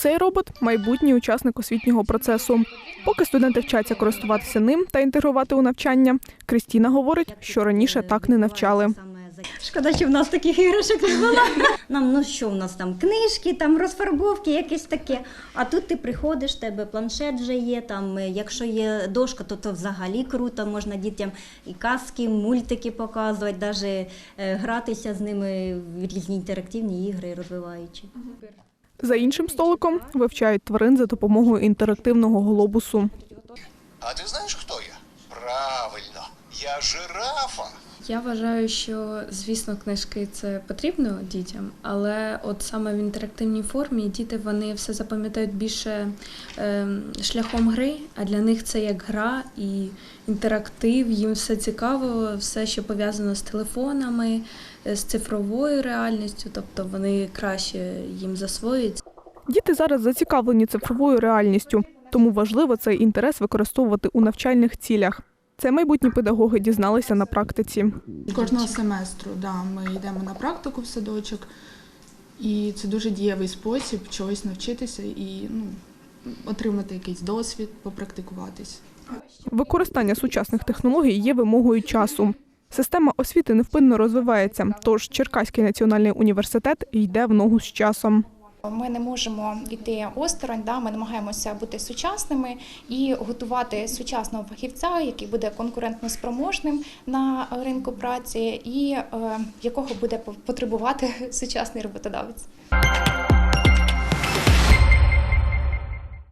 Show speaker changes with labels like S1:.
S1: Цей робот майбутній учасник освітнього процесу. Поки студенти вчаться користуватися ним та інтегрувати у навчання, Крістіна говорить, що раніше так не навчали.
S2: Шкода, що в нас таких іграшок не було. Нам ну що в нас там книжки, там розфарбовки, якесь таке. А тут ти приходиш, тебе планшет вже є. Там, е, якщо є дошка, то то взагалі круто. Можна дітям і казки, мультики показувати, навіть гратися з ними в різні інтерактивні ігри розвиваючи.
S1: За іншим столиком вивчають тварин за допомогою інтерактивного глобусу.
S3: А ти знаєш, хто я? Правильно, я жирафа.
S4: Я вважаю, що звісно книжки це потрібно дітям, але от саме в інтерактивній формі діти вони все запам'ятають більше е, шляхом гри, а для них це як гра і інтерактив, їм все цікаво, все, що пов'язано з телефонами, е, з цифровою реальністю, тобто вони краще їм засвоюють.
S1: Діти зараз зацікавлені цифровою реальністю, тому важливо цей інтерес використовувати у навчальних цілях. Це майбутні педагоги дізналися на практиці.
S5: Кожного семестру да, ми йдемо на практику в садочок, і це дуже дієвий спосіб чогось навчитися і ну, отримати якийсь досвід, попрактикуватись.
S1: Використання сучасних технологій є вимогою часу. Система освіти невпинно розвивається, тож Черкаський національний університет йде в ногу з часом.
S6: Ми не можемо йти осторонь, да, ми намагаємося бути сучасними і готувати сучасного фахівця, який буде конкурентно спроможним на ринку праці, і е, якого буде потребувати сучасний роботодавець.